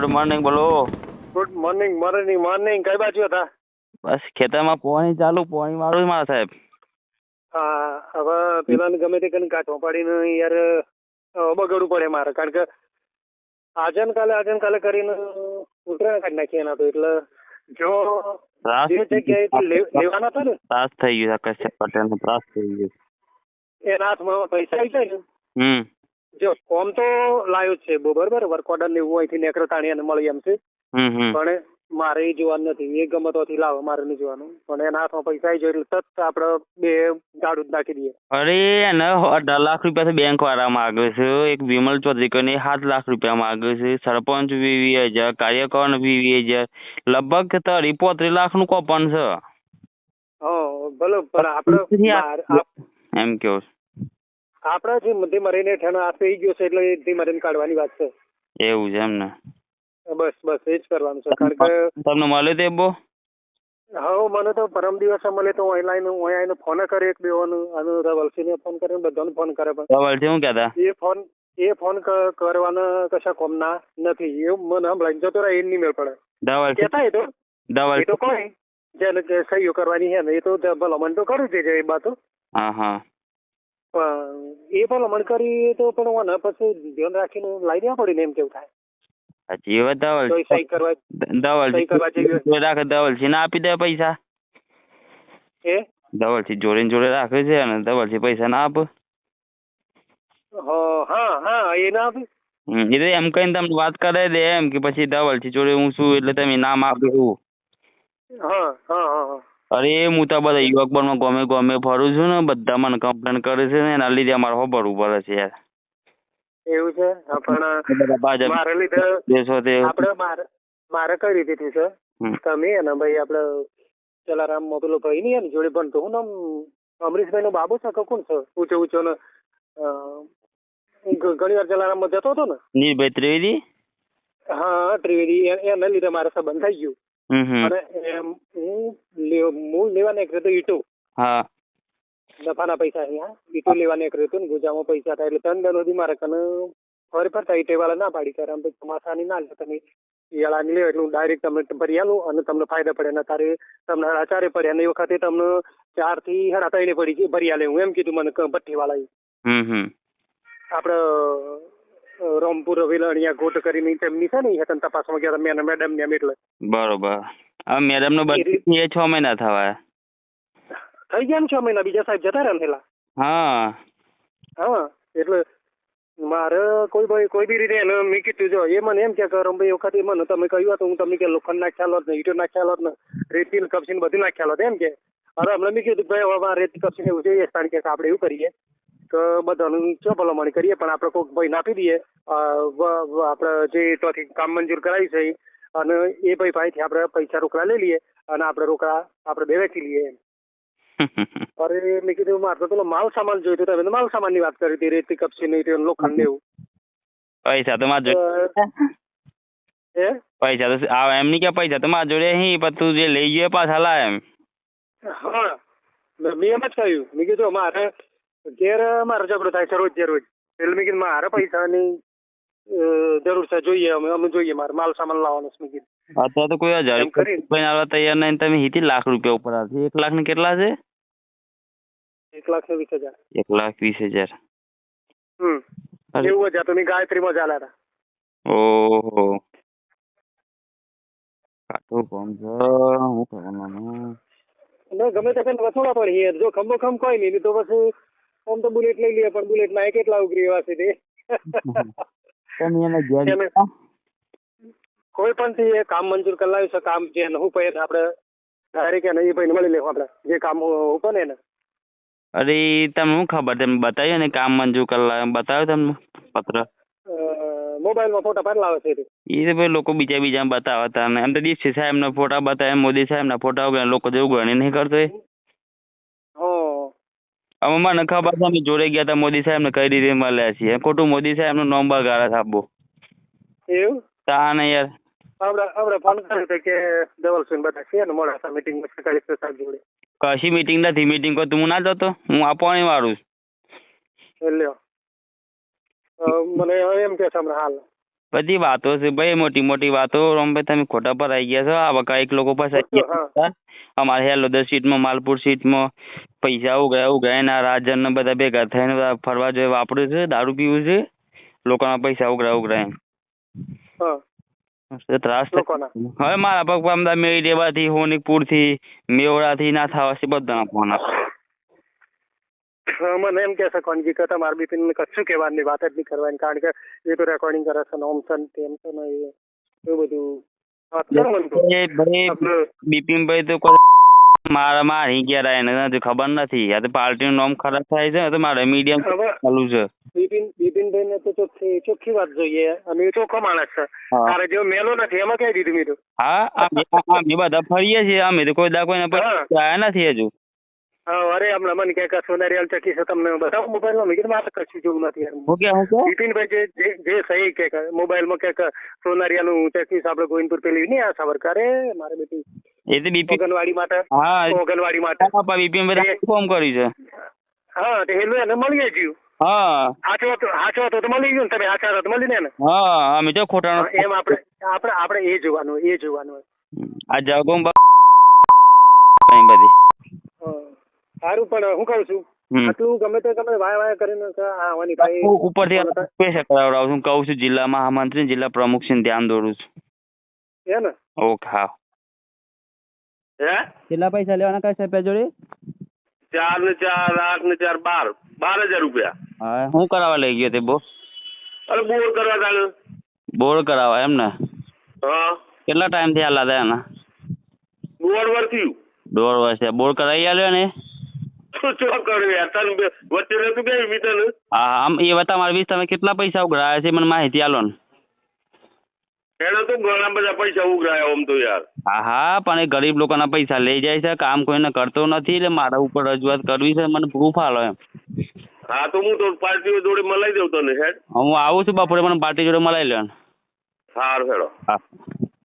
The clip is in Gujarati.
ગુડ મોર્નિંગ બોલો. ગુડ મોર્નિંગ મોર્નિંગ મોર્નિંગ કઈ બાજુ હતા? બસ ખેતરમાં પોણી ચાલુ પોણી મારું મારા સાહેબ. હા હવે પેલાને ગમે તે કરીને કાઢવા પાડીને યાર બગડવું પડે મારે. કારણ કે આજે ને કાલે આજે કાલે કરીને ઉતરાણ કાઢી નાખી એના તો એટલે જો જે જગ્યાએ લેવાના હતા ને? ત્રાસ થઈ ગયો છે પટેલ નો ત્રાસ થઈ ગયો એના હાથમાં પૈસા આવી જાય ને? હમ. જો ફોર્મ તો લાવ્યો છે બરોબર. વર્ક ઓર્ડર ને એવું અહીંથી નેકરો તાણી અને મળી એમ છે. પણ મારે જોવાનું નથી. એ ગમતોથી લાવો મારે નહીં જોવાનું. પણ એના હાથમાં પૈસા આવી જાય એટલે તરત આપણે બે ગાડું જ નાખી દઈએ. અરે એને અઢાર લાખ રૂપિયા બેંક વાળા માગે છે. એક વિમલ ચૌધરી કરીને સાત લાખ રૂપિયા માગે છે. સરપંચ વીવી હજાર કાર્યકર વીવી હજાર. લગભગ ત્રીસ પોત્રીસ લાખનું કોપન છે. હા ભલે પણ આપણે એમ કેવું આપણા જે મધ્ય મરીને હાથ થઈ ગયો છે એટલે એ ધીમે મરીને કાઢવાની વાત છે. એવું છે એમ ને બસ બસ એ જ કરવાનું છે. કારણ કે તમને મળે તે બો હા મને તો પરમ દિવસે મળે તો ઓનલાઈન હું આવીને ફોન કરે એક બે અને વલસીને ફોન કરે ને બધાને ફોન કરે પણ. ધવલ શું કહેતા? એ ફોન એ ફોન કરવાનો કશા કોમના નથી. એ મને સંભળાઈને જતો રહે એ નહીં મેળ પડે. દવા કહેતા એ તો? ધવલ એ તો કોઈ. જેને સહીઓ કરવાની છે ને એ તો ભલામણ તો કરું છે એ બાતો. હા હા. એ પણ કરી તો પણ મને પછી ધ્યાન રાખીને લાવી દેવા પડે ને એમ કેવું થાય? સાચી વાત ધવલ તો સહી કરવા ધવલ સહી કરવા જેવી જોડે રાખે ધવલસિંહ ના આપી દે પૈસા. એ ધવલસિંહ જોડે ને જોડે રાખે છે અને ધવલસિંહ પૈસા ના આપે. હા હા એ ના આપી? એટલે એમ કહીને તમને વાત કરે દે એમ કે પછી ધવલસિંહ જોડે હું છું એટલે તમે નામ આપ્યું હા હા હા. અરે હું તો બધા યુવક બળમાં ગમે ગમે ફરું છું ને બધા મને કમ્પ્લેન કરે છે ને એના લીધે અમારે ભરવું પડે છે યાર. એવું છે? પણ મારે લીધે આપણે મારે મારે કઈ રીતે થયું છે? તમે અને ભાઈ આપણે જલારામ પેલો ભાઈ નહીં એની જોડે ભણતો હું નામ અમરીશભાઈ નો બાબુ છે કોણ છે? ઊંચો ઊંચો ને ઘણી વાર જલારામમાં જતો હતો ને. નીરભાઈ ત્રિવેદી? હા ત્રિવેદી. એ- એના લીધે મારે સંબંધ થઈ ગયું. અને હું મૂળ લેવા નીકળ્યો તો ઈટો. હા. નફાના પૈસા અહીંયા. ઈટો લેવા નીકળ્યો હતો ને ગુજામાં પૈસા હતા એટલે ત્રણ દન સુધી મારે કને ફરી ફરતા ઈટે વાળા ના પાડી કરે આમ ચોમાસાની ના લે તમે. શિયાળાની લે એટલે હું ડાયરેક્ટ તમને ભરી આલું અને તમને ફાયદા પડે. ને તારે તમને ચારે પડ્યા અને એ વખતે તમને ચારથી સાડા ત્રણે પડી ભરી આલે હું. એમ કીધું મને ભઠ્ઠી વાળા હમ રામપુર વેલણિયા ગોટ કરીને તેમની છે ને હતા તપાસમાં ગયા મેં મેડમ ને એમ એટલે. બરોબર. હવે મેડમ નો બર્થડે છ મહિના થવા થઈ ગયા ને છ મહિના બીજા સાહેબ જતા રહ્યા પેલા? હા. હા એટલે મારે કોઈ ભાઈ કોઈ બી રીતે એને મેં કીધું જો એ મને એમ કે કરો ભાઈ એ મને તમે કહ્યું હતું હું તમને કે લોખંડ નાખ્યા હોત ને ઈટો નાખ્યા હોત ને રેતી કપસી બધું નાખ્યા હોત એમ કે? અરે હમણાં મેં કીધું ભાઈ હવે રેતી કપસી એવું જોઈએ કારણ કે આપણે એવું કરીએ. કે બધાનું ચો ભલામણી કરીએ પણ આપણે કોઈક ભાઈ નાખી દઈએ. આપણે જે ત્યાંથી કામ મંજૂર કરાવી છે અને એ ભાઈ પાસેથી આપણે પૈસા રોકડા લઈ લઈએ અને આપણે રોકડા આપણે બે વેચી લઈએ અરે મેં કીધું મારે તો પેલો માલ સામાન જોઈતો તમે માલ સામાનની વાત કરી હતી રેતી કપસી નહીં લોખંડ એવું. પૈસા તો મારે પૈસા તો આ એમ નહીં કે પૈસા? તો મારા જોડે અહીં પણ તું જે લઈ ગયો પાછા લા એમ. હા મેં એમ જ કહ્યું. મેં કીધું મારે ઘેર મારે ઝઘડો થાય છે રોજ જે રોજ. એટલે મેં કીધું મારે પૈસાની જરૂર છે જોઈએ અમે અમે જોઈએ મારે માલ સામાન લાવવાનો છે મેં કીધું. અત્યારે તો કોઈ હજાર રૂપિયા આવવા તૈયાર નહીં તમે હીથી લાખ રૂપિયા ઉપર આવશે એક લાખ ને કેટલા છે? એક લાખ ને વીસ હજાર. એક લાખ વીસ હજાર. હમ. એવું હજાર તમે ગાયત્રીમાં ચાલ્યા હતા. ઓહો. કાઠું કામ હું કરવાનું? ગમે તે કઈ વસોડા પડી જો ખમો ખમ કોઈ નહીં તો પછી આમ તો બુલેટ લઈ લઈએ પણ બુલેટ ના કેટલા ઉઘરી એવા છે તે. તમે એને ઘેર તમે- કોઈ પણ થી એ કામ મંજૂર કરાવ્યું છે કામ જે હું પૈ આપણે ડાયરેક્ટ એને એ ભાઈને મળી લેવું આપણે. જે કામ ઉપર ને એને. અરે તમને શું ખબર તમે બતાવ્યું ને કામ મંજૂર કરેલા બતાવ્યો તમને પત્ર? અ, મોબાઈલમાં ફોટા પાડલા આવે છે તે. એ તો ભાઈ લોકો બીજા બીજા બતાવે હતા ને. એમ તો ડીસી સાહેબના ફોટા બતાવે મોદી સાહેબના ફોટા વગર લોકો જેવું ગણી નહીં કરતો એ. હં. હવે નખા ખબર છે અમે જોડે ગયા હતા મોદી સાહેબને કઈ રીતે મળ્યા છીએ? ખોટું મોદી સાહેબનું નંબર છે આપવું એવું? તાને યાર. આપણે આપણે ફોન કર્યો હતો કે ધવલસિંહ બધા છે ને મોડા હતા મિટિંગમાં સરકારી સાહેબ જોડે. કશી મીટિંગ નથી મીટિંગ પર તું ના જતો? હું આપવાની વાળું છું. એટલે મને એમ કે છે હમણાં હાલ. બધી વાતો છે ભાઈ મોટી મોટી વાતો. રમભાઈ તમે ખોટા પર આવી ગયા છો. આ વખત એક લોકો પાસે આવી. ગયા અમારે હેલોદર સીટમાં માલપુર સીટમાં. પૈસા ઉઘરાય ઉઘરાય ના રાજન બધા ભેગા થઈને બધા ફરવા જોઈએ વાપર્યું છે દારૂ પીવું છે. લોકોના પૈસા હા. તો ત્રાસ હવે મારા પગ પામદા મેળી દેવાથી હોનિકપુરથી મેવડાથી ના થવા છે બધાના ફોન. હા, મને એમ કે છે કોણજી કે તમારે બિપિન કશું કહેવાની વાત જ નહીં કરવાની કારણ કે એ તો રેકોર્ડિંગ કરે છે ઓમ છે તેમ છે ને એ બધું બિપિનભાઈ તો મારા મારી ગયા એને ખબર નથી. આ તો પાર્ટીનું નામ ખરાબ થાય છે તો મારે મીડિયમ ચાલુ છે. બિપિન બિપિનભાઈ ને તો ચોખ્ખી ચોખ્ખી વાત જોઈએ. અને એ ચોખ્ખો માણસ છે. તારે જેવો મેલો નથી એમાં કહી દીધું મીઠું હા અમે અમે બધા ફરીએ છીએ અમે તો કોઈ દા કોઈને. નથી હજુ. અરે હમણાં મને કહે કે સોનારિયાલ ચકી છે તમને બતાવો? મોબાઈલમાં મેં કીધું મારે કશું જોવું નથી નીતિનભાઈ જે જે સહી કે મોબાઈલમાં કે સોનારિયાનું ચકી આપણે ગોવિંદપુર પેલી નહીં આ સાવરકારે મારે બેટી એ તો બીપી ઓગણવાડી માટે હા ઓગણવાડી માટે. હા બિપિનભાઈ ફોન કર્યું છે. હા તે હેલો એને મળી ગયું હા. હાચો તો મળી ગયું ને તમે સાચા તો મળી ને. હા અમે એમ આપણે આપણે આપણે એ જોવાનું એ જોવાનું. આ જગો બધી. સારું પણ હું કહું છું? આટલું ગમે તે ગમે વાય વાય કરીને આવવાની ભાઈ ઉપરથી પૈસા કરાવડાવું છું. કહું છું જિલ્લામાં મહામંત્રી જિલ્લા પ્રમુખ છે ધ્યાન દોરું છું. હે ને? ઓકે હા હે? કેટલા પૈસા લેવાના કઈ સાહેબ જોડે? ચાર ને ચાર આઠ ને ચાર બાર. બાર હજાર રૂપિયા. હા. હું કરાવવા લઈ ગયો તે બો અરે બોર કરવા ચાલે બોર કરાવવા એમ ને? હા. કેટલા ટાઈમથી આલા દે એના દોઢ વર્ષ થયું. દોઢ વર્ષ થયા. બોર્ડ કરાવી આલ્યો ને આમ એ બતા મારા વીસ તમે કેટલા પૈસા ઉઘરાયા છે? મને માહિતી આલો ને. એને તો ઘણા બધા પૈસા ઉઘરાયા આમ તો યાર. હા હા પણ એ ગરીબ લોકોના પૈસા લઈ જાય છે. કામ કોઈને કરતો નથી એટલે મારા ઉપર રજૂઆત કરવી છે. મને પ્રૂફ આલો એમ. હા તો હું તો પાર્ટી જોડે મલાઈ દઉં તને હેડ. હું આવું છું બપોરે મને પાર્ટી જોડે મલાઈ લે સારું હેડો. હા.